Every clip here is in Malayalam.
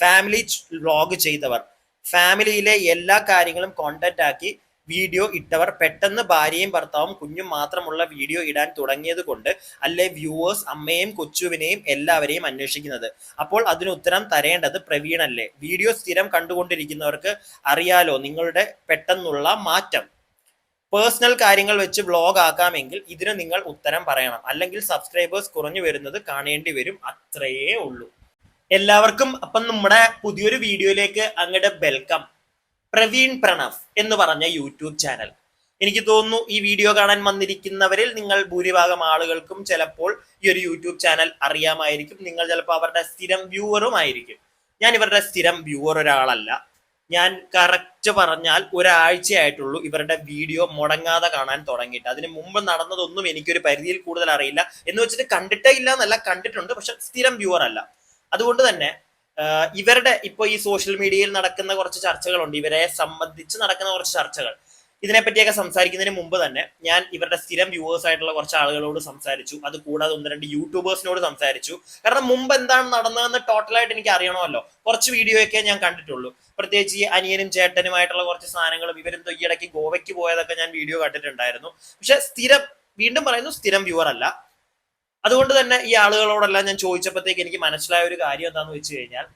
ഫാമിലി വ്ളോഗ് ചെയ്തവർ. ഫാമിലിയിലെ എല്ലാ കാര്യങ്ങളും കോണ്ടാക്ട് ആക്കി വീഡിയോ ഇട്ടവർ. പെട്ടെന്ന് ഭാര്യയും ഭർത്താവും കുഞ്ഞും മാത്രമുള്ള വീഡിയോ ഇടാൻ തുടങ്ങിയത് കൊണ്ട് അല്ലെ വ്യൂവേഴ്സ് അമ്മയും കൊച്ചുവിനെയും എല്ലാവരെയും അന്വേഷിക്കുന്നത്. അപ്പോൾ അതിന് ഉത്തരം തരേണ്ടത് പ്രവീണല്ലേ വീഡിയോ സ്ഥിരം കണ്ടുകൊണ്ടിരിക്കുന്നവർക്ക് അറിയാലോ നിങ്ങളുടെ പെട്ടെന്നുള്ള മാറ്റം. പേഴ്സണൽ കാര്യങ്ങൾ വെച്ച് വ്ളോഗ് ആക്കാമെങ്കിൽ ഇതിന് നിങ്ങൾ ഉത്തരം പറയണം. അല്ലെങ്കിൽ സബ്സ്ക്രൈബേഴ്സ് കുറഞ്ഞു വരുന്നത് കാണേണ്ടി വരും. അത്രയേ ഉള്ളൂ. എല്ലാവർക്കും അപ്പം നമ്മുടെ പുതിയൊരു വീഡിയോയിലേക്ക് അങ്ങോട്ട് വെൽക്കം പ്രവീൺ പ്രണവ് എന്ന് പറഞ്ഞ യൂട്യൂബ് ചാനൽ എനിക്ക് തോന്നുന്നു ഈ വീഡിയോ കാണാൻ വന്നിരിക്കുന്നവരിൽ നിങ്ങൾ ഭൂരിഭാഗം ആളുകൾക്കും ചിലപ്പോൾ ഈ ഒരു യൂട്യൂബ് ചാനൽ അറിയാമായിരിക്കും. നിങ്ങൾ ചിലപ്പോൾ അവരുടെ സ്ഥിരം വ്യൂവറും ആയിരിക്കും. ഞാൻ ഇവരുടെ സ്ഥിരം വ്യൂവർ ഒരാളല്ല. ഞാൻ കറക്റ്റ് പറഞ്ഞാൽ ഒരാഴ്ചയായിട്ടുള്ളൂ ഇവരുടെ വീഡിയോ മുടങ്ങാതെ കാണാൻ തുടങ്ങിയിട്ട്. അതിന് മുമ്പ് നടന്നതൊന്നും എനിക്കൊരു പരിധിയിൽ കൂടുതൽ അറിയില്ല. എന്ന് വെച്ചിട്ട് കണ്ടിട്ടേ ഇല്ല എന്നല്ല കണ്ടിട്ടുണ്ട് പക്ഷെ സ്ഥിരം വ്യൂവർ അല്ല. അതുകൊണ്ട് തന്നെ ഇവരുടെ ഇപ്പൊ ഈ സോഷ്യൽ മീഡിയയിൽ നടക്കുന്ന കുറച്ച് ചർച്ചകളുണ്ട്. ഇവരെ സംബന്ധിച്ച് നടക്കുന്ന കുറച്ച് ചർച്ചകൾ. ഇതിനെപ്പറ്റിയൊക്കെ സംസാരിക്കുന്നതിന് മുമ്പ് തന്നെ ഞാൻ ഇവരുടെ സ്ഥിരം വ്യൂവേഴ്സ് ആയിട്ടുള്ള കുറച്ച് ആളുകളോട് സംസാരിച്ചു. അത് കൂടാതെ ഒന്ന് രണ്ട് യൂട്യൂബേഴ്സിനോട് സംസാരിച്ചു. കാരണം മുമ്പ് എന്താണ് നടന്നതെന്ന് ടോട്ടലായിട്ട് എനിക്ക് അറിയണമല്ലോ. കുറച്ച് വീഡിയോയൊക്കെ ഞാൻ കണ്ടിട്ടുള്ളൂ. പ്രത്യേകിച്ച് ഈ അനിയനും ചേട്ടനുമായിട്ടുള്ള കുറച്ച് സാധനങ്ങളും ഇവരെന്തോ ഈ ഇടയ്ക്ക് ഗോവയ്ക്ക് പോയതൊക്കെ ഞാൻ വീഡിയോ കണ്ടിട്ടുണ്ടായിരുന്നു. പക്ഷെ സ്ഥിരം വീണ്ടും പറയുന്നു സ്ഥിരം വ്യൂവർ അല്ല. അതുകൊണ്ട് തന്നെ ഈ ആളുകളോടെല്ലാം ഞാൻ ചോദിച്ചപ്പോഴത്തേക്ക് എനിക്ക് മനസ്സിലായ ഒരു കാര്യം എന്താണെന്ന് വെച്ച് കഴിഞ്ഞാൽ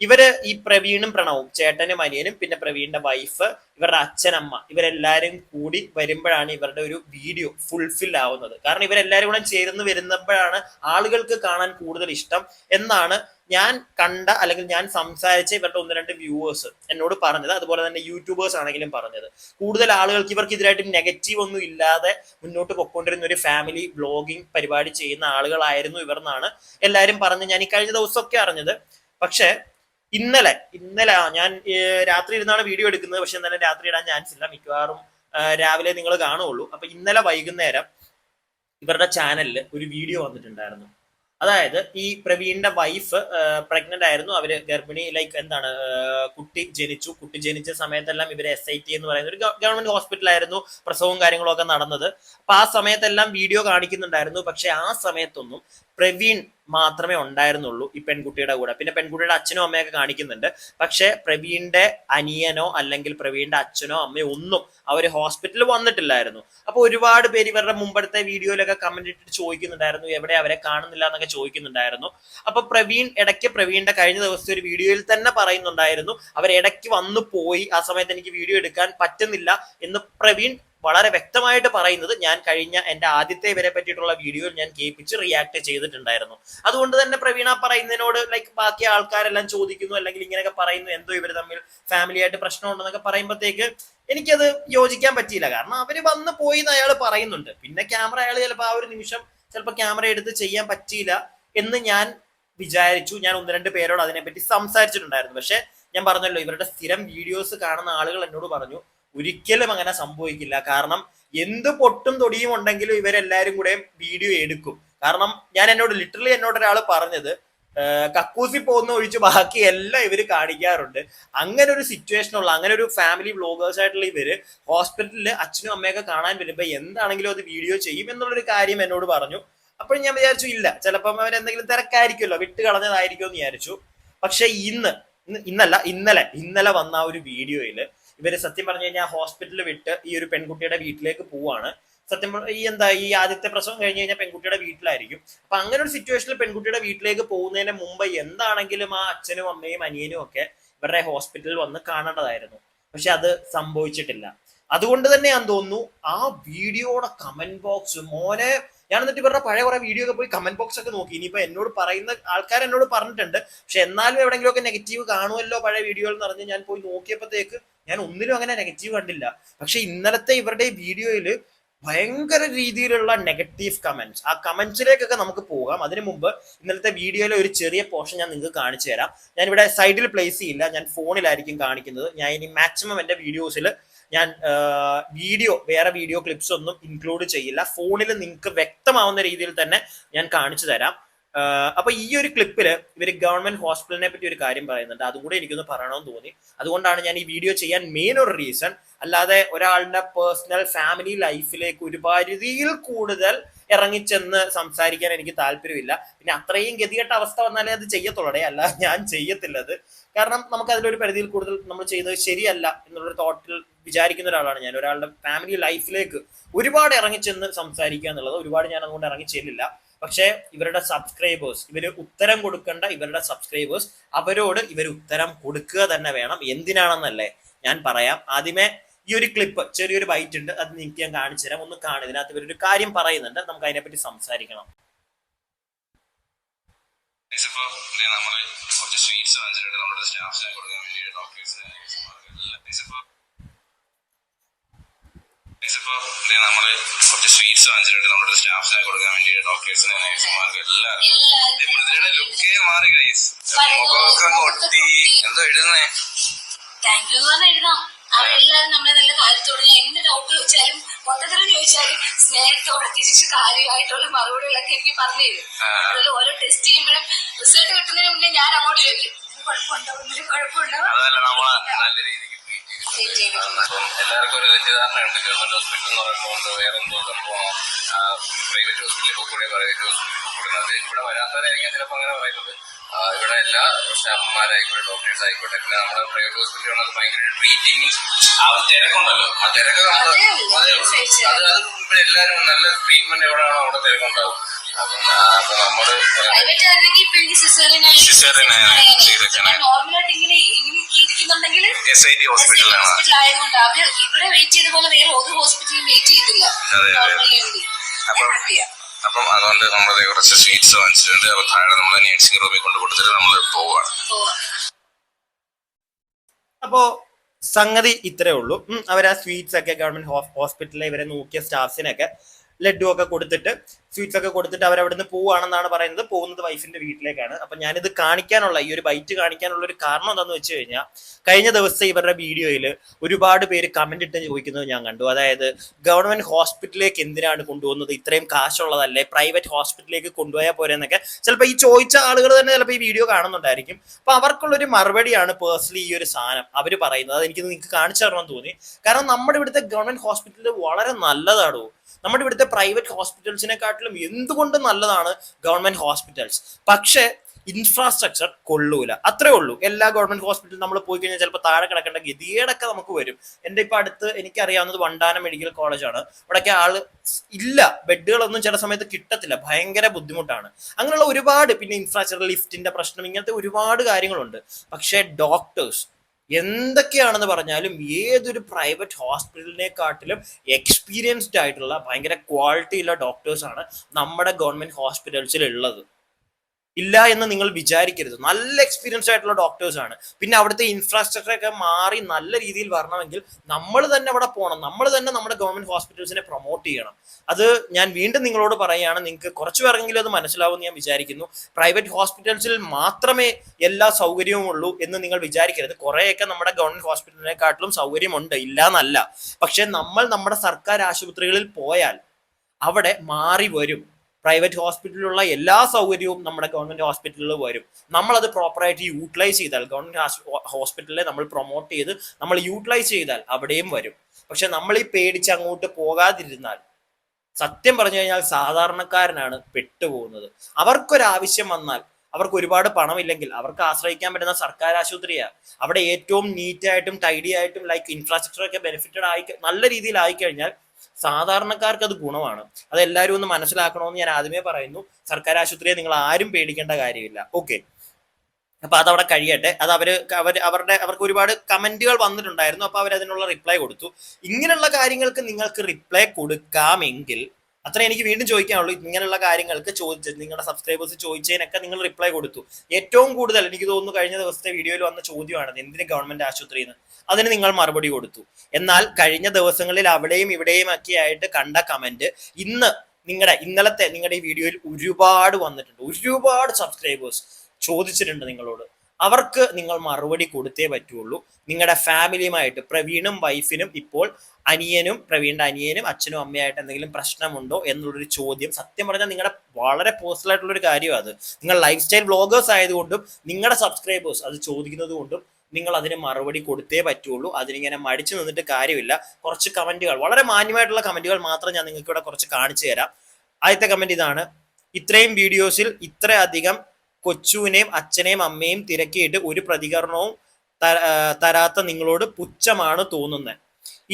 ഇവർ ഈ പ്രവീണും പ്രണവും ചേട്ടനും അനിയനും പിന്നെ പ്രവീണിന്റെ വൈഫ് ഇവരുടെ അച്ഛനമ്മ ഇവരെല്ലാരും കൂടി വരുമ്പോഴാണ് ഇവരുടെ ഒരു വീഡിയോ ഫുൾഫിൽ ആവുന്നത്. കാരണം ഇവരെല്ലാരും കൂടെ ചേർന്ന് വരുന്നപ്പോഴാണ് ആളുകൾക്ക് കാണാൻ കൂടുതൽ ഇഷ്ടം. എന്നാണ് ഞാൻ കണ്ട അല്ലെങ്കിൽ ഞാൻ സംസാരിച്ച ഇവരുടെ ഒന്ന് രണ്ട് വ്യൂവേഴ്സ് എന്നോട് പറഞ്ഞത് അതുപോലെ തന്നെ യൂട്യൂബേഴ്സ് ആണെങ്കിലും പറഞ്ഞത്. കൂടുതൽ ആളുകൾക്ക് ഇവർക്ക് ഇതിനായിട്ട് നെഗറ്റീവ് ഒന്നും ഇല്ലാതെ മുന്നോട്ട് പൊക്കൊണ്ടിരുന്ന ഒരു ഫാമിലി ബ്ലോഗിംഗ് പരിപാടി ചെയ്യുന്ന ആളുകളായിരുന്നു ഇവർ എന്നാണ് എല്ലാവരും പറഞ്ഞ് ഞാൻ ഈ കഴിഞ്ഞ ദിവസമൊക്കെ അറിഞ്ഞത്. പക്ഷേ ഇന്നലെ ഇന്നലെ ഞാൻ രാത്രി ഇരുന്നാണ് വീഡിയോ എടുക്കുന്നത്. പക്ഷെ ഇന്നലെ രാത്രി ഇടാൻ ചാൻസ് ഇല്ല. മിക്കവാറും രാവിലെ നിങ്ങൾ കാണുള്ളൂ അപ്പൊ ഇന്നലെ വൈകുന്നേരം ഇവരുടെ ചാനലിൽ ഒരു വീഡിയോ വന്നിട്ടുണ്ടായിരുന്നു. അതായത് ഈ പ്രവീണിന്റെ വൈഫ് പ്രഗ്നന്റ് ആയിരുന്നു. അവർ ഗർഭിണി ലൈക്ക് എന്താണ് കുട്ടി ജനിച്ചു. കുട്ടി ജനിച്ച സമയത്തെല്ലാം ഇവർ എസ് ഐ ടി എന്ന് പറയുന്ന ഒരു ഗവൺമെന്റ് ഹോസ്പിറ്റൽ ആയിരുന്നു പ്രസവവും കാര്യങ്ങളും ഒക്കെ നടന്നത്. അപ്പൊ ആ സമയത്തെല്ലാം വീഡിയോ കാണിക്കുന്നുണ്ടായിരുന്നു. പക്ഷെ ആ സമയത്തൊന്നും പ്രവീൺ മാത്രമേ ഉണ്ടായിരുന്നുള്ളൂ ഈ പെൺകുട്ടിയുടെ കൂടെ. പിന്നെ പെൺകുട്ടിയുടെ അച്ഛനോ അമ്മയൊക്കെ കാണിക്കുന്നുണ്ട്. പക്ഷെ പ്രവീണിന്റെ അനിയനോ അല്ലെങ്കിൽ പ്രവീണിന്റെ അച്ഛനോ അമ്മയോ ഒന്നും അവർ ഹോസ്പിറ്റലിൽ വന്നിട്ടില്ലായിരുന്നു. അപ്പൊ ഒരുപാട് പേര് ഇവരുടെ മുമ്പത്തെ വീഡിയോയിലൊക്കെ കമന്റ് ഇട്ടിട്ട് ചോദിക്കുന്നുണ്ടായിരുന്നു എവിടെ അവരെ കാണുന്നില്ല എന്നൊക്കെ ചോദിക്കുന്നുണ്ടായിരുന്നു. അപ്പൊ പ്രവീൺ ഇടയ്ക്ക് പ്രവീണിന്റെ കഴിഞ്ഞ ദിവസത്തെ ഒരു വീഡിയോയിൽ തന്നെ പറയുന്നുണ്ടായിരുന്നു അവർ ഇടയ്ക്ക് വന്നു പോയി ആ സമയത്ത് എനിക്ക് വീഡിയോ എടുക്കാൻ പറ്റുന്നില്ല എന്ന് പ്രവീൺ വളരെ വ്യക്തമായിട്ട് പറയുന്നത് ഞാൻ കഴിഞ്ഞ എന്റെ ആദ്യത്തെ ഇവരെ പറ്റിയിട്ടുള്ള വീഡിയോയിൽ ഞാൻ കേൾപ്പിച്ച് റിയാക്ട് ചെയ്തിട്ടുണ്ടായിരുന്നു. അതുകൊണ്ട് തന്നെ പ്രവീണ പറയുന്നതിനോട് ലൈക്ക് ബാക്കി ആൾക്കാരെല്ലാം ചോദിക്കുന്നു അല്ലെങ്കിൽ ഇങ്ങനെയൊക്കെ പറയുന്നു എന്തോ ഇവർ തമ്മിൽ ഫാമിലി ആയിട്ട് പ്രശ്നമുണ്ടെന്നൊക്കെ പറയുമ്പോഴത്തേക്ക് എനിക്കത് യോജിക്കാൻ പറ്റിയില്ല. കാരണം അവർ വന്ന് പോയി എന്ന് അയാൾ പറയുന്നുണ്ട്. പിന്നെ ക്യാമറ അയാൾ ചിലപ്പോൾ ആ ഒരു നിമിഷം ചിലപ്പോൾ ക്യാമറ എടുത്ത് ചെയ്യാൻ പറ്റിയില്ല എന്ന് ഞാൻ വിചാരിച്ചു. ഞാൻ ഒന്ന് രണ്ട് പേരോട് അതിനെപ്പറ്റി സംസാരിച്ചിട്ടുണ്ടായിരുന്നു. പക്ഷെ ഞാൻ പറഞ്ഞല്ലോ ഇവരുടെ സ്ഥിരം വീഡിയോസ് കാണുന്ന ആളുകൾ എന്നോട് പറഞ്ഞു. ഒരിക്കലും അങ്ങനെ സംഭവിക്കില്ല. കാരണം എന്ത് പൊട്ടും തൊടിയും ഉണ്ടെങ്കിലും ഇവരെല്ലാരും കൂടെ വീഡിയോ എടുക്കും. കാരണം ഞാൻ എന്നോട് ലിറ്ററലി എന്നോട് ഒരാൾ പറഞ്ഞത് കക്കൂസി പോകുന്ന ഒഴിച്ച് ബാക്കി എല്ലാം ഇവർ കാണിക്കാറുണ്ട്. അങ്ങനെ ഒരു സിറ്റുവേഷൻ ഉള്ള അങ്ങനെ ഒരു ഫാമിലി വ്ളോഗേഴ്സ് ആയിട്ടുള്ള ഇവർ ഹോസ്പിറ്റലിൽ അച്ഛനും അമ്മയൊക്കെ കാണാൻ വരുമ്പോ എന്താണെങ്കിലും അത് വീഡിയോ ചെയ്യും എന്നുള്ളൊരു കാര്യം എന്നോട് പറഞ്ഞു. അപ്പോൾ ഞാൻ വിചാരിച്ചു ഇല്ല ചിലപ്പം അവരെന്തെങ്കിലും തിരക്കായിരിക്കുമല്ലോ വിട്ട് കളഞ്ഞതായിരിക്കും എന്ന് വിചാരിച്ചു. പക്ഷെ ഇന്ന് ഇന്ന് ഇന്നല്ല ഇന്നലെ ഇന്നലെ വന്ന ആ ഒരു വീഡിയോയിൽ ഇവർ സത്യം പറഞ്ഞു കഴിഞ്ഞാൽ ഹോസ്പിറ്റലിൽ വിട്ട് ഈ ഒരു പെൺകുട്ടിയുടെ വീട്ടിലേക്ക് പോവാണ്. സത്യം ഈ എന്താ ഈ ആദ്യത്തെ പ്രസവം കഴിഞ്ഞ് കഴിഞ്ഞാൽ പെൺകുട്ടിയുടെ വീട്ടിലായിരിക്കും. അപ്പൊ അങ്ങനെ ഒരു സിറ്റുവേഷനിൽ പെൺകുട്ടിയുടെ വീട്ടിലേക്ക് പോകുന്നതിന് മുമ്പ് എന്താണെങ്കിലും ആ അച്ഛനും അമ്മയും അനിയനും ഒക്കെ ഇവരുടെ ഹോസ്പിറ്റലിൽ വന്ന് കാണേണ്ടതായിരുന്നു. പക്ഷെ അത് സംഭവിച്ചിട്ടില്ല. അതുകൊണ്ട് തന്നെ ഞാൻ തോന്നുന്നു ആ വീഡിയോയുടെ കമന്റ് ബോക്സ് മോനെ ഞാൻ എന്നിട്ട് ഇവരുടെ പഴയ കുറെ വീഡിയോ ഒക്കെ പോയി കമന്റ് ബോക്സ് ഒക്കെ നോക്കി. ഇനിയിപ്പോ എന്നോട് പറയുന്ന ആൾക്കാർ എന്നോട് പറഞ്ഞിട്ടുണ്ട്. പക്ഷെ എന്നാലും എവിടെയെങ്കിലും ഒക്കെ നെഗറ്റീവ് കാണുമല്ലോ പഴയ വീഡിയോ എന്ന് പറഞ്ഞ് ഞാൻ പോയി നോക്കിയപ്പോഴത്തേക്ക് ഞാൻ ഒന്നിലും അങ്ങനെ നെഗറ്റീവ് കണ്ടില്ല. പക്ഷെ ഇന്നലത്തെ ഇവരുടെ വീഡിയോയിൽ ഭയങ്കര രീതിയിലുള്ള നെഗറ്റീവ് കമന്റ്സ് ആ കമന്റ്സിലേക്കൊക്കെ നമുക്ക് പോകാം. അതിനു മുമ്പ് ഇന്നലത്തെ വീഡിയോയിലെ ഒരു ചെറിയ പോർഷൻ ഞാൻ നിങ്ങൾക്ക് കാണിച്ചു തരാം ഞാൻ ഇവിടെ സൈഡിൽ പ്ലേസ് ചെയ്യില്ല. ഞാൻ ഫോണിലായിരിക്കും കാണിക്കുന്നത്. ഞാൻ ഇനി മാക്സിമം എന്റെ വീഡിയോസിൽ ഞാൻ വീഡിയോ വേറെ വീഡിയോ ക്ലിപ്സ് ഒന്നും ഇൻക്ലൂഡ് ചെയ്യില്ല. ഫോണിൽ നിങ്ങൾക്ക് വ്യക്തമാവുന്ന രീതിയിൽ തന്നെ ഞാൻ കാണിച്ചു തരാം. അപ്പൊ ഈ ഒരു ക്ലിപ്പിൽ ഇവർ ഗവൺമെന്റ് ഹോസ്പിറ്റലിനെ പറ്റി ഒരു കാര്യം പറയുന്നുണ്ട്. അതും കൂടെ എനിക്കൊന്ന് പറയണമെന്ന് തോന്നി. അതുകൊണ്ടാണ് ഞാൻ ഈ വീഡിയോ ചെയ്യാൻ മെയിൻ ഒരു റീസൺ അല്ലാതെ ഒരാളുടെ പേഴ്സണൽ ഫാമിലി ലൈഫിലേക്ക് ഒരു പരിധിയിൽ കൂടുതൽ ഇറങ്ങിച്ചെന്ന് സംസാരിക്കാൻ എനിക്ക് താല്പര്യമില്ല. പിന്നെ അത്രയും ഗതികെട്ട അവസ്ഥ വന്നാലേ അത് ചെയ്യത്തുള്ളടേ. അല്ല ഞാൻ ചെയ്യത്തില്ലത്. കാരണം നമുക്ക് അതിലൊരു പരിധിയിൽ കൂടുതൽ നമ്മൾ ചെയ്യുന്നത് ശരിയല്ല എന്നുള്ളൊരു തോട്ടിൽ വിചാരിക്കുന്ന ഒരാളാണ് ഞാൻ. ഒരാളുടെ ഫാമിലി ലൈഫിലേക്ക് ഒരുപാട് ഇറങ്ങിച്ചെന്ന് സംസാരിക്കുക എന്നുള്ളത് ഒരുപാട് ഞാൻ അതുകൊണ്ട് ഇറങ്ങി ചെല്ലില്ല. പക്ഷേ ഇവരുടെ സബ്സ്ക്രൈബേഴ്സ് ഇവർ ഉത്തരം കൊടുക്കേണ്ട ഇവരുടെ സബ്സ്ക്രൈബേഴ്സ് അവരോട് ഇവർ ഉത്തരം കൊടുക്കുക തന്നെ വേണം. എന്തിനാണെന്നല്ലേ ഞാൻ പറയാം. ആദ്യമേ ഈ ഒരു ക്ലിപ്പ് ചെറിയൊരു ബൈറ്റ് ഉണ്ട് അത് നിങ്ങൾക്ക് ഞാൻ കാണിച്ചു തരാം. ഒന്ന് കാണും ഇതിനകത്ത് ഇവരൊരു കാര്യം പറയുന്നുണ്ട്. നമുക്ക് അതിനെപ്പറ്റി സംസാരിക്കണം. നമ്മൾ കുറച്ച് സ്വീറ്റ്സ് വാങ്ങിച്ചിട്ടുണ്ട്. നമ്മുടെ സ്റ്റാഫിനെ കൊടുക്കാൻ വേണ്ടി ഡോക്ടേഴ്സിന് നമ്മൾ കുറച്ച് സ്വീറ്റ്സ് വാങ്ങിച്ചിട്ടുണ്ട്. നമ്മുടെ സ്റ്റാഫിനെ കൊടുക്കാൻ വേണ്ടി ഡോക്ടേഴ്സിന് നഴ്സുമാർക്ക് എല്ലാവർക്കും. ദേ മൃദുലയുടെ ലുക്കേ മാറി ഗൈസ് മുഖമൊക്കെ ഒട്ടി. എന്തോ എഴുതുന്നേ താങ്ക് യു എഴുതാം അവരെല്ലാവരും നമ്മളെ നല്ല കാര്യത്തോടെ ഞാൻ എന്ത് ഡൗട്ട് ചോദിച്ചാലും മൊത്തത്തിൽ ചോദിച്ചാലും സ്നേഹത്തോടെ തിരിച്ച് കാര്യമായിട്ടുള്ള മറുപടികളൊക്കെ എനിക്ക് പറഞ്ഞു തരും. അതിൽ അതുപോലെ ഓരോ ടെസ്റ്റ് ചെയ്യുമ്പോഴും റിസൾട്ട് കിട്ടുന്നതിന് മുന്നേ ഞാൻ അങ്ങോട്ട് ചോദിക്കും കുഴപ്പമുണ്ടോ? ഒന്നിനും കുഴപ്പമുണ്ടോ? നല്ല രീതിക്ക് അപ്പം എല്ലാവർക്കും ഒരു തെറ്റിദ്ധാരണ ഉണ്ട് ഗവൺമെന്റ് ഹോസ്പിറ്റൽ എന്ന് പറയുമ്പോൾ വേറെ എന്തോ സംഭവം പ്രൈവറ്റ് ഹോസ്പിറ്റലിൽ പോയിക്കൂടെ പ്രൈവറ്റ് ഹോസ്പിറ്റലിൽ പോയിക്കൂടെ. അത് ഇവിടെ വരാത്തവരായിരിക്കാം ചിലപ്പോൾ അങ്ങനെ പറയുന്നത്. ഇവിടെ എല്ലാ സ്റ്റാഫുമാരായിക്കോട്ടെ ഡോക്ടേഴ്സ് ആയിക്കോട്ടെ പിന്നെ നമ്മുടെ പ്രൈവറ്റ് ഹോസ്പിറ്റലിൽ വന്നത് ഭയങ്കര ട്രീറ്റിങ് ആ തിരക്കുണ്ടല്ലോ. ആ തിരക്ക് നമ്മൾ അതേ ഉള്ളൂ. അത് അത് ഇവിടെ എല്ലാവരും നല്ല ട്രീറ്റ്മെന്റ് എവിടെയാണോ അവിടെ തിരക്കുണ്ടാവും. അപ്പം അപ്പൊ Cesarean ആയി ചെയ്തേക്കണേ. എസ് ഐ ടി അവർ ഇവിടെ വെയിറ്റ് ചെയ്ത പോലെ വേറെ ഒരു ഹോസ്പിറ്റലിൽ വെയിറ്റ് ചെയ്തില്ല. അതെ, അതെ. അപ്പം അപ്പം അതുകൊണ്ട് നമ്മൾ കുറച്ച് സ്വീറ്റ്സ് വാങ്ങിച്ചിട്ടുണ്ട്. അപ്പൊ താഴെ നമ്മൾ നേഴ്സിംഗ് റൂമിൽ കൊണ്ട് കൊടുത്തിട്ട് നമ്മൾ പോവാണ് പോവാം. അപ്പോ സംഗതി ഇത്രേ ഉള്ളൂ. അവർ ആ സ്വീറ്റ്സ് ഒക്കെ ഗവൺമെന്റ് ഹോസ്പിറ്റലിലെ ഇവരെ നോക്കിയ സ്റ്റാഫ്സിനൊക്കെ ലഡു ഒക്കെ കൊടുത്തിട്ട് സ്വീറ്റ്സ് ഒക്കെ കൊടുത്തിട്ട് നിന്ന് പോവുകയാണെന്നാണ് പറയുന്നത്. പോകുന്നത് വൈഫിന്റെ വീട്ടിലേക്കാണ്. അപ്പൊ ഞാനിത് കാണിക്കാനുള്ള ഈ ഒരു ബൈറ്റ് കാണിക്കാനുള്ള ഒരു കാരണം എന്താണെന്ന് വെച്ച് കഴിഞ്ഞാൽ കഴിഞ്ഞ ദിവസം ഇവരുടെ വീഡിയോയിൽ ഒരുപാട് പേര് കമന്റ് ഇട്ട് ചോദിക്കുന്നത് ഞാൻ കണ്ടു. അതായത് ഗവൺമെന്റ് ഹോസ്പിറ്റലിലേക്ക് എന്തിനാണ് കൊണ്ടുപോകുന്നത്? ഇത്രയും കാശുള്ളതല്ലേ? പ്രൈവറ്റ് ഹോസ്പിറ്റലിലേക്ക് കൊണ്ടുപോയാൽ പോരെ എന്നൊക്കെ ചിലപ്പോൾ ഈ ചോദിച്ച ആളുകൾ തന്നെ ചിലപ്പോൾ ഈ വീഡിയോ കാണുന്നുണ്ടായിരിക്കും. അപ്പൊ അവർക്കുള്ളൊരു മറുപടിയാണ് പേഴ്സണലി ഈ ഒരു സാധനം. അവർ പറയുന്നത്. അത് എനിക്ക് നിങ്ങൾക്ക് കാണിച്ചു തരണം തോന്നി. കാരണം നമ്മുടെ ഇവിടുത്തെ ഗവൺമെന്റ് ഹോസ്പിറ്റൽ വളരെ നല്ലതാണോ നമ്മുടെ ഇവിടുത്തെ പ്രൈവറ്റ് ഹോസ്പിറ്റൽസിനെക്കാട്ടിലും എന്തുകൊണ്ട് നല്ലതാണ് ഗവൺമെന്റ് ഹോസ്പിറ്റൽസ് പക്ഷേ ഇൻഫ്രാസ്ട്രക്ചർ കൊള്ളൂല. അത്രേ ഉള്ളൂ. എല്ലാ ഗവൺമെന്റ് ഹോസ്പിറ്റലിൽ നമ്മൾ പോയി കഴിഞ്ഞാൽ ചിലപ്പോൾ താഴെ കിടക്കേണ്ട ഗതികേടൊക്കെ നമുക്ക് വരും. എന്റെ ഇപ്പൊ അടുത്ത് എനിക്കറിയാവുന്നത് വണ്ടാനം മെഡിക്കൽ കോളേജാണ് അവിടെയൊക്കെ ആൾ ഇല്ല. ബെഡുകളൊന്നും ചില സമയത്ത് കിട്ടത്തില്ല. ഭയങ്കര ബുദ്ധിമുട്ടാണ്. അങ്ങനെയുള്ള ഒരുപാട് പിന്നെ ഇൻഫ്രാസ്ട്രക്ചർ ലിഫ്റ്റിന്റെ പ്രശ്നം ഇങ്ങനത്തെ ഒരുപാട് കാര്യങ്ങളുണ്ട്. പക്ഷേ ഡോക്ടേഴ്സ് എന്തൊക്കെയാണെന്ന് പറഞ്ഞാലും ഏതൊരു പ്രൈവറ്റ് ഹോസ്പിറ്റലിനെക്കാട്ടിലും എക്സ്പീരിയൻസ്ഡ് ആയിട്ടുള്ള ഭയങ്കര ക്വാളിറ്റി ഉള്ള ഡോക്ടേഴ്സാണ് നമ്മുടെ ഗവൺമെന്റ് ഹോസ്പിറ്റൽസിൽ ഉള്ളത് ഇല്ല എന്ന് നിങ്ങൾ വിചാരിക്കരുത്. നല്ല എക്സ്പീരിയൻസ് ആയിട്ടുള്ള ഡോക്ടേഴ്സ് ആണ്. പിന്നെ അവിടുത്തെ ഇൻഫ്രാസ്ട്രക്ചർ ഒക്കെ മാറി നല്ല രീതിയിൽ വരണമെങ്കിൽ നമ്മൾ തന്നെ അവിടെ പോകണം നമ്മൾ തന്നെ നമ്മുടെ ഗവൺമെന്റ് ഹോസ്പിറ്റൽസിനെ പ്രൊമോട്ട് ചെയ്യണം. അത് ഞാൻ വീണ്ടും നിങ്ങളോട് പറയുകയാണ്. നിങ്ങൾക്ക് കുറച്ച് പേർക്കെങ്കിലും അത് മനസ്സിലാവുമെന്ന് ഞാൻ വിചാരിക്കുന്നു. പ്രൈവറ്റ് ഹോസ്പിറ്റൽസിൽ മാത്രമേ എല്ലാ സൗകര്യവും ഉള്ളൂ എന്ന് നിങ്ങൾ വിചാരിക്കരുത്. കുറേയൊക്കെ നമ്മുടെ ഗവൺമെന്റ് ഹോസ്പിറ്റലിനെക്കാട്ടിലും സൗകര്യമുണ്ട്. ഇല്ല എന്നല്ല പക്ഷെ നമ്മൾ നമ്മുടെ സർക്കാർ ആശുപത്രികളിൽ പോയാൽ അവിടെ മാറി വരും. പ്രൈവറ്റ് ഹോസ്പിറ്റലിലുള്ള എല്ലാ സൗകര്യവും നമ്മുടെ ഗവൺമെന്റ് ഹോസ്പിറ്റലിൽ വരും. നമ്മളത് പ്രോപ്പറായിട്ട് യൂട്ടിലൈസ് ചെയ്താൽ ഗവൺമെന്റ് ഹോസ്പിറ്റലിനെ നമ്മൾ പ്രൊമോട്ട് ചെയ്ത് നമ്മൾ യൂട്ടിലൈസ് ചെയ്താൽ അവിടെയും വരും. പക്ഷെ നമ്മൾ ഈ പേടിച്ച് അങ്ങോട്ട് പോകാതിരുന്നാൽ സത്യം പറഞ്ഞു കഴിഞ്ഞാൽ സാധാരണക്കാരനാണ് പെട്ടുപോകുന്നത്. അവർക്കൊരാവശ്യം വന്നാൽ അവർക്ക് ഒരുപാട് പണമില്ലെങ്കിൽ അവർക്ക് ആശ്രയിക്കാൻ പറ്റുന്ന സർക്കാർ ആശുപത്രിയാണ് അവിടെ ഏറ്റവും നീറ്റായിട്ടും ടൈഡി ആയിട്ടും ലൈക്ക് ഇൻഫ്രാസ്ട്രക്ചർ ഒക്കെ ബെനിഫിറ്റഡ് ആയി നല്ല രീതിയിൽ ആയിക്കഴിഞ്ഞാൽ സാധാരണക്കാർക്ക് അത് ഗുണമാണ്. അത് എല്ലാവരും ഒന്ന് മനസ്സിലാക്കണമെന്ന് ഞാൻ ആദ്യമേ പറയുന്നു. സർക്കാർ ആശുപത്രിയെ നിങ്ങൾ ആരും പേടിക്കേണ്ട കാര്യമില്ല. ഓക്കെ അപ്പൊ അതവിടെ കഴിയട്ടെ. അത് അവർ അവർ അവരുടെ അവർക്ക് ഒരുപാട് കമന്റുകൾ വന്നിട്ടുണ്ടായിരുന്നു. അപ്പൊ അവർ അതിനുള്ള റിപ്ലൈ കൊടുത്തു. ഇങ്ങനെയുള്ള കാര്യങ്ങൾക്ക് നിങ്ങൾക്ക് റിപ്ലൈ കൊടുക്കാമെങ്കിൽ അത്ര എനിക്ക് വീണ്ടും ചോദിക്കാനുള്ളൂ. ഇങ്ങനെയുള്ള കാര്യങ്ങൾക്ക് ചോദിച്ചത് നിങ്ങളുടെ സബ്സ്ക്രൈബേഴ്സ് ചോദിച്ചതിനൊക്കെ നിങ്ങൾ റിപ്ലൈ കൊടുത്തു. ഏറ്റവും കൂടുതൽ എനിക്ക് തോന്നുന്നു കഴിഞ്ഞ ദിവസത്തെ വീഡിയോയിൽ വന്ന ചോദ്യമാണത് എന്തിന് ഗവൺമെന്റ് ആശുപത്രിയിൽ അതിന് നിങ്ങൾ മറുപടി കൊടുത്തു. എന്നാൽ കഴിഞ്ഞ ദിവസങ്ങളിൽ അവിടെയും ഇവിടെയും ഒക്കെ ആയിട്ട് കണ്ട കമന്റ് ഇന്ന് നിങ്ങളുടെ ഇന്നലത്തെ നിങ്ങളുടെ ഈ വീഡിയോയിൽ ഒരുപാട് വന്നിട്ടുണ്ട്. ഒരുപാട് സബ്സ്ക്രൈബേഴ്സ് ചോദിച്ചിട്ടുണ്ട് നിങ്ങളോട്. അവർക്ക് നിങ്ങൾ മറുപടി കൊടുത്തേ പറ്റുള്ളൂ. നിങ്ങളുടെ ഫാമിലിയുമായിട്ട് പ്രവീണും വൈഫിനും ഇപ്പോൾ അനിയനും പ്രവീണിന്റെ അനിയനും അച്ഛനും അമ്മയായിട്ട് എന്തെങ്കിലും പ്രശ്നമുണ്ടോ എന്നുള്ളൊരു ചോദ്യം. സത്യം പറഞ്ഞാൽ നിങ്ങളുടെ വളരെ പേഴ്സണൽ ആയിട്ടുള്ള ഒരു കാര്യമാണ് അത്. നിങ്ങൾ ലൈഫ് സ്റ്റൈൽ വ്ളോഗേഴ്സ് ആയതുകൊണ്ടും നിങ്ങളുടെ സബ്സ്ക്രൈബേഴ്സ് അത് ചോദിക്കുന്നത് കൊണ്ടും നിങ്ങൾ അതിന് മറുപടി കൊടുത്തേ പറ്റുള്ളൂ. അതിനിങ്ങനെ മടിച്ചു നിന്നിട്ട് കാര്യമില്ല. കുറച്ച് കമന്റുകൾ വളരെ മാന്യമായിട്ടുള്ള കമന്റുകൾ മാത്രം ഞാൻ നിങ്ങൾക്ക് ഇവിടെ കുറച്ച് കാണിച്ചു തരാം. ആദ്യത്തെ കമന്റ് ഇതാണ് ഇത്രയും വീഡിയോസിൽ ഇത്രയധികം കൊച്ചുവിനെയും അച്ഛനെയും അമ്മയും തിരക്കിയിട്ട് ഒരു പ്രതികരണവും തരാത്ത നിങ്ങളോട് പുച്ഛമാണ് തോന്നുന്നത്.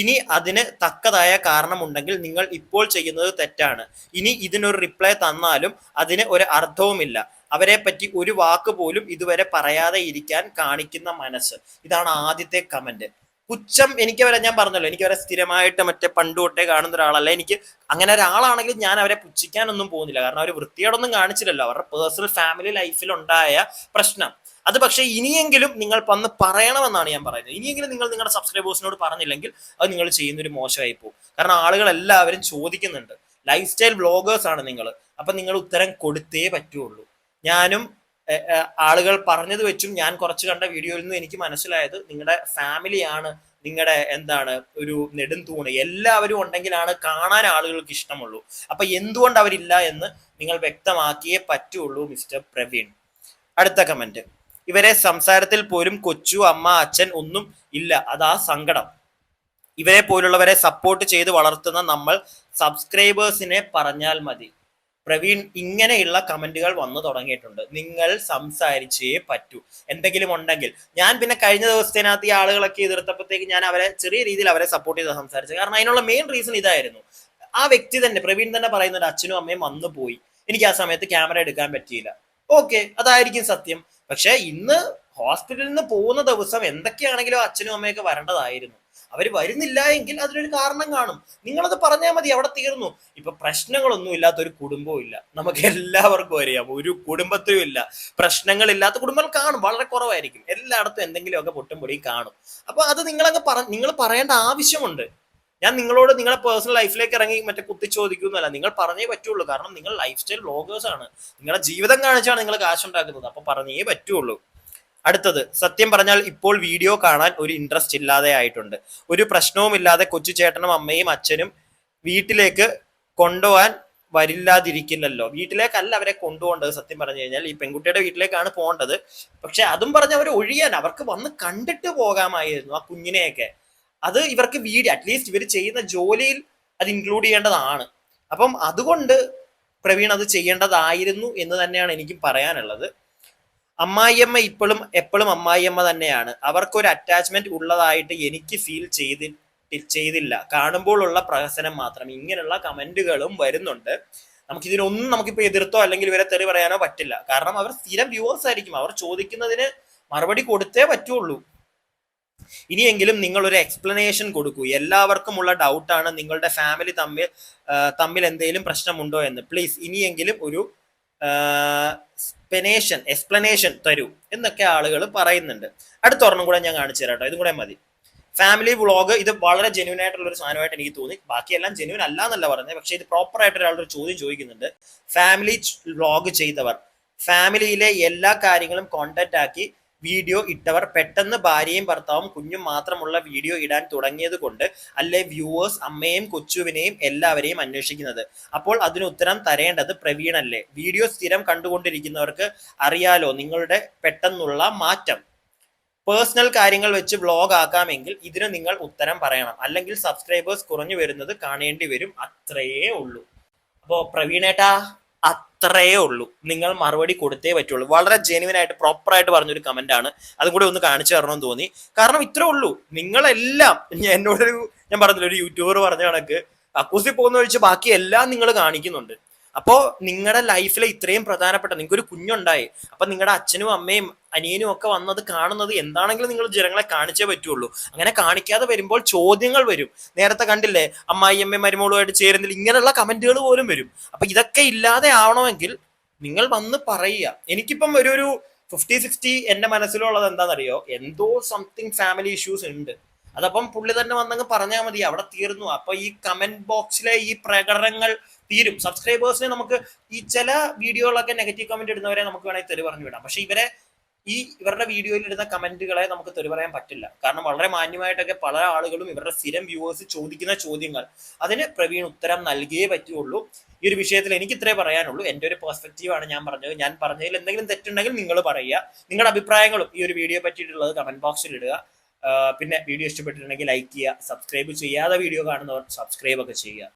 ഇനി അതിന് തക്കതായ കാരണമുണ്ടെങ്കിൽ നിങ്ങൾ ഇപ്പോൾ ചെയ്യുന്നത് തെറ്റാണ്. ഇനി ഇതിനൊരു റിപ്ലൈ തന്നാലും അതിന് ഒരു അർത്ഥവുമില്ല. അവരെ പറ്റി ഒരു വാക്ക് പോലും ഇതുവരെ പറയാതെ ഇരിക്കാൻ കാണിക്കുന്ന മനസ്സ്. ഇതാണ് ആദ്യത്തെ കമന്റ് പുച്ഛം എനിക്ക് വരെ ഞാൻ പറഞ്ഞല്ലോ. എനിക്ക് വരെ സ്ഥിരമായിട്ട് മറ്റേ പണ്ട് തൊട്ടേ കാണുന്ന ഒരാളല്ല. എനിക്ക് അങ്ങനെ ഒരാളാണെങ്കിൽ ഞാൻ അവരെ പുച്ഛിക്കാനൊന്നും പോകുന്നില്ല. കാരണം അവർ വൃത്തിയോടൊന്നും കാണിച്ചില്ലല്ലോ. അവരുടെ പേഴ്സണൽ ഫാമിലി ലൈഫിൽ ഉണ്ടായ പ്രശ്നം. അത് പക്ഷേ ഇനിയെങ്കിലും നിങ്ങൾ വന്ന് പറയണമെന്നാണ് ഞാൻ പറയുന്നത്. ഇനിയെങ്കിലും നിങ്ങൾ നിങ്ങളുടെ സബ്സ്ക്രൈബേഴ്സിനോട് പറഞ്ഞില്ലെങ്കിൽ അത് നിങ്ങൾ ചെയ്യുന്ന ഒരു മോശമായി പോകും. കാരണം ആളുകൾ എല്ലാവരും ചോദിക്കുന്നുണ്ട്. ലൈഫ് സ്റ്റൈൽ വ്ളോഗേഴ്സ് ആണ് നിങ്ങൾ അപ്പൊ നിങ്ങൾ ഉത്തരം കൊടുത്തേ പറ്റുള്ളൂ. ഞാനും ആളുകൾ പറഞ്ഞത് വെച്ചും ഞാൻ കുറച്ച് കണ്ട വീഡിയോയിൽ നിന്ന് എനിക്ക് മനസ്സിലായത് നിങ്ങളുടെ ഫാമിലിയാണ് നിങ്ങളുടെ എന്താണ് ഒരു നെടും തൂണ്. എല്ലാവരും ഉണ്ടെങ്കിലാണ് കാണാൻ ആളുകൾക്ക് ഇഷ്ടമുള്ളൂ. അപ്പൊ എന്തുകൊണ്ട് അവരില്ല എന്ന് നിങ്ങൾ വ്യക്തമാക്കിയേ പറ്റുള്ളൂ മിസ്റ്റർ പ്രവീൺ. അടുത്ത കമന്റ് ഇവരെ സംസാരത്തിൽ പോലും കൊച്ചു അമ്മ അച്ഛൻ ഒന്നും ഇല്ല. അതാ സങ്കടം. ഇവരെ പോലുള്ളവരെ സപ്പോർട്ട് ചെയ്ത് വളർത്തുന്ന നമ്മൾ സബ്സ്ക്രൈബേഴ്സിനെ പറഞ്ഞാൽ മതി. പ്രവീൺ ഇങ്ങനെയുള്ള കമന്റുകൾ വന്നു തുടങ്ങിയിട്ടുണ്ട്. നിങ്ങൾ സംസാരിച്ചേ പറ്റൂ. എന്തെങ്കിലും ഉണ്ടെങ്കിൽ. ഞാൻ പിന്നെ കഴിഞ്ഞ ദിവസത്തിനകത്ത് ഈ ആളുകളൊക്കെ എതിർത്തപ്പോഴത്തേക്ക് ഞാൻ അവരെ ചെറിയ രീതിയിൽ അവരെ സപ്പോർട്ട് ചെയ്ത് സംസാരിച്ചത് കാരണം അതിനുള്ള മെയിൻ റീസൺ ഇതായിരുന്നു. ആ വ്യക്തി തന്നെ പ്രവീൺ തന്നെ പറയുന്നുണ്ട് അച്ഛനും അമ്മയും വന്നു പോയി. എനിക്ക് ആ സമയത്ത് ക്യാമറ എടുക്കാൻ പറ്റിയില്ല. ഓക്കെ അതായിരിക്കും സത്യം. പക്ഷെ ഇന്ന് ഹോസ്പിറ്റലിൽ നിന്ന് പോകുന്ന ദിവസം എന്തൊക്കെയാണെങ്കിലും അച്ഛനും അമ്മയൊക്കെ വരേണ്ടതായിരുന്നു. അവർ വരുന്നില്ല എങ്കിൽ അതിനൊരു കാരണം കാണും. നിങ്ങളത് പറഞ്ഞാൽ മതി അവിടെ തീർന്നു. ഇപ്പൊ പ്രശ്നങ്ങളൊന്നും ഇല്ലാത്ത ഒരു കുടുംബവും ഇല്ല. നമുക്ക് എല്ലാവർക്കും അറിയാം ഒരു കുടുംബത്തിലും ഇല്ല. പ്രശ്നങ്ങളില്ലാത്ത കുടുംബങ്ങൾ കാണും വളരെ കുറവായിരിക്കും. എല്ലായിടത്തും എന്തെങ്കിലുമൊക്കെ പൊട്ടും പൊടിയും കാണും. അപ്പൊ അത് നിങ്ങളങ്ങ് പറ നിങ്ങൾ പറയേണ്ട ആവശ്യമുണ്ട്. ഞാൻ നിങ്ങളോട് നിങ്ങളുടെ പേഴ്സണൽ ലൈഫിലേക്ക് ഇറങ്ങി മറ്റേ കുത്തി ചോദിക്കുന്നല്ല നിങ്ങൾ പറഞ്ഞേ പറ്റുള്ളൂ. കാരണം നിങ്ങൾ ലൈഫ് സ്റ്റൈൽ വ്ളോഗേഴ്സ് ആണ്. നിങ്ങളുടെ ജീവിതം കാണിച്ചാണ് നിങ്ങൾ കാശുണ്ടാക്കുന്നത്. അപ്പൊ പറഞ്ഞേ പറ്റുള്ളൂ. അടുത്തത് സത്യം പറഞ്ഞാൽ ഇപ്പോൾ വീഡിയോ കാണാൻ ഒരു ഇൻട്രസ്റ്റ് ഇല്ലാതെ ആയിട്ടുണ്ട്. ഒരു പ്രശ്നവുമില്ലാതെ കൊച്ചു ചേട്ടനും അമ്മയും അച്ഛനും വീട്ടിലേക്ക് കൊണ്ടുപോകാൻ വരില്ലാതിരിക്കില്ലല്ലോ. വീട്ടിലേക്കല്ല അവരെ കൊണ്ടുപോകേണ്ടത് സത്യം പറഞ്ഞു കഴിഞ്ഞാൽ. ഈ പെൺകുട്ടിയുടെ വീട്ടിലേക്കാണ് പോകേണ്ടത്. പക്ഷെ അതും പറഞ്ഞ് അവർ ഒഴിയാൻ അവർക്ക് വന്ന് കണ്ടിട്ട് പോകാമായിരുന്നു ആ കുഞ്ഞിനെയൊക്കെ. അത് ഇവർക്ക് വീഡിയോ അറ്റ്ലീസ്റ്റ് ഇവർ ചെയ്യുന്ന ജോലിയിൽ അത് ഇൻക്ലൂഡ് ചെയ്യേണ്ടതാണ്. അപ്പം അതുകൊണ്ട് പ്രവീൺ അത് ചെയ്യേണ്ടതായിരുന്നു എന്ന് തന്നെയാണ് എനിക്ക് പറയാനുള്ളത്. അമ്മായിയമ്മ ഇപ്പോഴും എപ്പോഴും അമ്മായിയമ്മ തന്നെയാണ്. അവർക്കൊരു അറ്റാച്ച്മെന്റ് ഉള്ളതായിട്ട് എനിക്ക് ഫീൽ ചെയ്തി ചെയ്തില്ല. കാണുമ്പോഴുള്ള പ്രഹസനം മാത്രം. ഇങ്ങനെയുള്ള കമന്റുകളും വരുന്നുണ്ട്. നമുക്ക് ഇതിനൊന്നും നമുക്കിപ്പോൾ എതിർത്തോ അല്ലെങ്കിൽ ഇവരെ തെറി പറയാനോ പറ്റില്ല. കാരണം അവർ സ്ഥിരം വ്യൂവേഴ്സ് ആയിരിക്കും. അവർ ചോദിക്കുന്നതിന് മറുപടി കൊടുത്തേ പറ്റുള്ളൂ. ഇനിയെങ്കിലും നിങ്ങൾ ഒരു എക്സ്പ്ലനേഷൻ കൊടുക്കൂ. എല്ലാവർക്കുമുള്ള ഡൗട്ടാണ് നിങ്ങളുടെ ഫാമിലി തമ്മിൽ തമ്മിൽ എന്തെങ്കിലും പ്രശ്നമുണ്ടോ എന്ന്. പ്ലീസ് ഇനിയെങ്കിലും ഒരു സ്പെനേഷൻ എക്സ്പ്ലനേഷൻ തരൂ എന്നൊക്കെ ആളുകൾ പറയുന്നുണ്ട്. അടുത്ത ഒരെണ്ണം കൂടെ ഞാൻ കാണിച്ചു തരാം കേട്ടോ ഇതും കൂടെ മതി. ഫാമിലി വ്ളോഗ് ഇത് വളരെ ജെന്യൂൻ ആയിട്ടുള്ള ഒരു സാധനമായിട്ട് എനിക്ക് തോന്നി. ബാക്കിയെല്ലാം ജെന്യൂൻ അല്ല എന്നല്ല പറഞ്ഞത്. പക്ഷെ ഇത് പ്രോപ്പർ ആയിട്ട് ഒരാളൊരു ഒരു ചോദ്യം ചോദിക്കുന്നുണ്ട്. ഫാമിലി വ്ളോഗ് ചെയ്തവർ ഫാമിലിയിലെ എല്ലാ കാര്യങ്ങളും കോണ്ടാക്ട് ആക്കി വീഡിയോ ഇട്ടവർ പെട്ടെന്ന് ഭാര്യയും ഭർത്താവും കുഞ്ഞും മാത്രമുള്ള വീഡിയോ ഇടാൻ തുടങ്ങിയത് കൊണ്ട് അല്ലെ വ്യൂവേഴ്സ് അമ്മയെയും കൊച്ചുവിനെയും എല്ലാവരെയും അന്വേഷിക്കുന്നത്. അപ്പോൾ അതിന് ഉത്തരം തരേണ്ടത് പ്രവീണല്ലേ. വീഡിയോ സ്ഥിരം കണ്ടുകൊണ്ടിരിക്കുന്നവർക്ക് അറിയാലോ നിങ്ങളുടെ പെട്ടെന്നുള്ള മാറ്റം. പേഴ്സണൽ കാര്യങ്ങൾ വെച്ച് വ്ളോഗ് ആക്കാമെങ്കിൽ ഇതിന് നിങ്ങൾ ഉത്തരം പറയണം. അല്ലെങ്കിൽ സബ്സ്ക്രൈബേഴ്സ് കുറഞ്ഞു വരുന്നത് കാണേണ്ടി വരും. അത്രയേ ഉള്ളൂ. അപ്പോ പ്രവീണേട്ടാ അത്രയേ ഉള്ളൂ. നിങ്ങൾ മറുപടി കൊടുത്തേ പറ്റുള്ളൂ. വളരെ ജെനുവിൻ ആയിട്ട് പ്രോപ്പർ ആയിട്ട് പറഞ്ഞൊരു കമന്റ് ആണ്. അതും കൂടി ഒന്ന് കാണിച്ചു തരണമെന്ന് തോന്നി. കാരണം ഇത്രേ ഉള്ളൂ. നിങ്ങളെല്ലാം എന്നോടൊരു ഞാൻ പറഞ്ഞില്ല ഒരു യൂട്യൂബർ പറഞ്ഞ കണക്ക് അക്കൂസി പോകുന്ന ഒഴിച്ച് ബാക്കി എല്ലാം നിങ്ങൾ കാണിക്കുന്നുണ്ട്. അപ്പോ നിങ്ങളുടെ ലൈഫിലെ ഇത്രയും പ്രധാനപ്പെട്ട നിങ്ങൾക്ക് ഒരു കുഞ്ഞുണ്ടായി. അപ്പൊ നിങ്ങളുടെ അച്ഛനും അമ്മയും അനിയനും ഒക്കെ വന്നത് കാണുന്നത് എന്താണെങ്കിലും നിങ്ങൾ ജനങ്ങളെ കാണിച്ചേ പറ്റുള്ളൂ. അങ്ങനെ കാണിക്കാതെ വരുമ്പോൾ ചോദ്യങ്ങൾ വരും. നേരത്തെ കണ്ടില്ലേ അമ്മായി അമ്മയും മരുമോളുമായിട്ട് ചേരുന്നില്ല ഇങ്ങനെയുള്ള കമന്റുകൾ പോലും വരും. അപ്പൊ ഇതൊക്കെ ഇല്ലാതെ ആവണമെങ്കിൽ നിങ്ങൾ വന്ന് പറയുക. എനിക്കിപ്പം ഒരു ഒരു ഫിഫ്റ്റി സിക്സ്റ്റി എന്റെ മനസ്സിലുള്ളത് എന്താണെന്നറിയോ? എന്തോ സംതിങ് ഫാമിലി ഇഷ്യൂസ് ഉണ്ട്. അതപ്പം പുള്ളി തന്നെ വന്നങ്ങ് പറഞ്ഞാൽ മതി. അവിടെ തീർന്നു. അപ്പൊ ഈ കമന്റ് ബോക്സിലെ ഈ പ്രകടനങ്ങൾ തീരും. സബ്സ്ക്രൈബേഴ്സിനെ നമുക്ക് ഈ ചില വീഡിയോകളൊക്കെ നെഗറ്റീവ് കമന്റ് ഇടുന്നവരെ നമുക്ക് വേണമെങ്കിൽ തെറി പറഞ്ഞു വിടാം. പക്ഷെ ഇവരെ ഈ ഇവരുടെ വീഡിയോയിൽ ഇടുന്ന കമന്റുകളെ നമുക്ക് തെറി പറയാൻ പറ്റില്ല. കാരണം വളരെ മാന്യമായിട്ടൊക്കെ പല ആളുകളും ഇവരുടെ സ്ഥിരം വ്യൂവേഴ്സ് ചോദിക്കുന്ന ചോദ്യങ്ങൾ. അതിന് പ്രവീൺ ഉത്തരം നൽകിയേ പറ്റുള്ളൂ. ഈ ഒരു വിഷയത്തിൽ എനിക്ക് ഇത്രേ പറയാനുള്ളൂ. എന്റെ ഒരു പെർസ്പെക്റ്റീവാണ് ഞാൻ പറഞ്ഞത്. ഞാൻ പറഞ്ഞതിൽ എന്തെങ്കിലും തെറ്റുണ്ടെങ്കിൽ നിങ്ങൾ പറയുക. നിങ്ങളുടെ അഭിപ്രായങ്ങളും ഈ ഒരു വീഡിയോ പറ്റിയിട്ടുള്ളത് കമന്റ് ബോക്സിൽ ഇടുക. പിന്നെ വീഡിയോ ഇഷ്ടപ്പെട്ടിട്ടുണ്ടെങ്കിൽ ലൈക്ക് ചെയ്യുക. സബ്സ്ക്രൈബ് ചെയ്യാതെ വീഡിയോ കാണുന്നവർ സബ്സ്ക്രൈബ് ഒക്കെ ചെയ്യുക.